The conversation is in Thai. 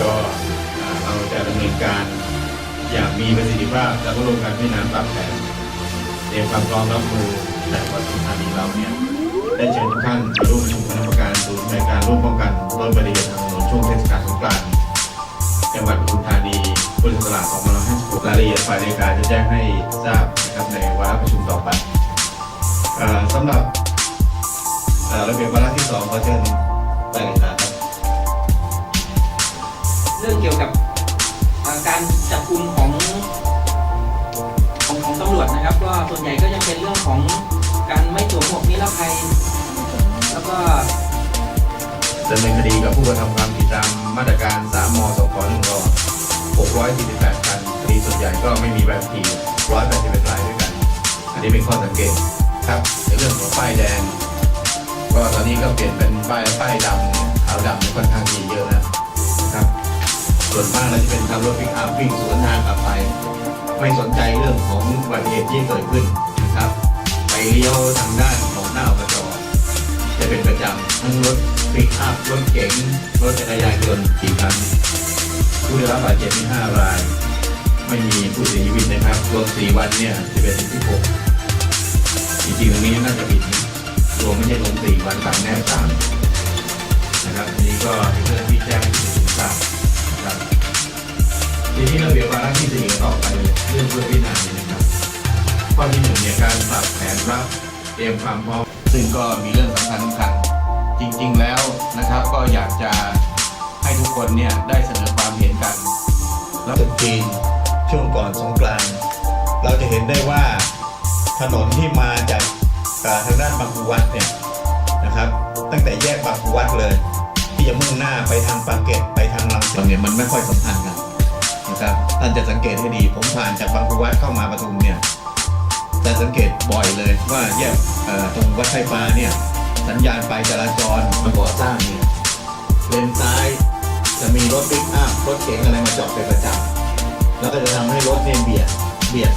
ก็เอาใจดำเนินการอย่างมีประสิทธิภาพแล้วก็รวมการพิจารณาปรับแผนเตรียมความพร้อมรับมือแต่วัดสุธานีเราเนี่ยได้เชิญทุกท่านมาร่วมประชุมคณะกรรมการศูนย์ในการร่วมป้องกันลดอุบัติเหตุทางถนนช่วงเทศกาลสงกรานต์จังหวัดปทุมธานีพุทธศักราช2556รายละเอียดฝ่ายในการจะแจ้งให้ทราบนะครับในวาระประชุมต่อไปสำหรับระเบียบวาระที่สองขอเชิญรายงานครับ ส่วนใหญ่ก็ยังเป็นเรื่องของการไม่สวมหมวกนิรภัย แล้วก็ดำเนินคดีกับผู้กระทำความผิดตามมาตรการ 3 ม สค1ร648คันคดีส่วนใหญ่ก็ไม่มีใบขับขี่181รายด้วยกัน อันนี้เป็นข้อสังเกตครับ ในเรื่องของป้ายแดง ก็ตอนนี้ก็เปลี่ยนเป็นป้ายป้ายดำขาวดำค่อนข้างมีเยอะนะครับ ส่วนมากเราจะเป็นขับรถปิกอัพวิ่งสวนทางกับ ไม่สนใจเรื่องของอุบัติเหตุที่เกิดขึ้นนะครับ ไปเลี้ยวทางด้านของหน้าอบจจะเป็นประจำทั้งรถปิกอัพรถเก๋งรถจักรยานยนต์กี่คันผู้ได้รับบาดเจ็บมี5ราย ไม่มีผู้เสียชีวิตนะครับรวม4วันเนี่ยจะเป็น16จริงๆตรงนี้น่าจะผิดรวมไม่ใช่รวม4วันสามแนบสาม ทีนี้เราเบียบวาระที่สี่ต่อไปเรื่องเพื่อพิจารณาเนี่ยนะครับข้อที่หนึ่งเนี่ยการปรับแผนรับเตรียมความพร้อมซึ่งก็มีเรื่องสำคัญสำคัญจริง ๆ แล้วนะครับก็อยากจะให้ทุกคนเนี่ยได้เสนอความเห็นกันแล้วตึกจีนช่วงก่อนสงกรานต์เราจะเห็นได้ว่าถนนที่มาจากเอ่อทางด้านบางปูวัดเนี่ยนะครับ ตั้งแต่แยกบางปูวัดเลย ที่จะมุ่งหน้าไปทางปากเกร็ดไปทางลังสิตเนี่ยมันไม่ค่อยสัมพันธ์กันนะครับท่าน จะสังเกตให้ดี ผมผ่านจากบางปูวัดเข้ามาปทุมเนี่ยจะสังเกตบ่อยเลยว่าแยกตรงวัดไฟฟ้าเนี่ยสัญญาณไฟจราจรมันก่อสร้างเนี่ยเลนซ้ายจะมีรถปิกอัพรถเก๋งอะไรมาจอดเป็นประจำแล้วก็จะทำให้รถเนี่ยเบียดเบียด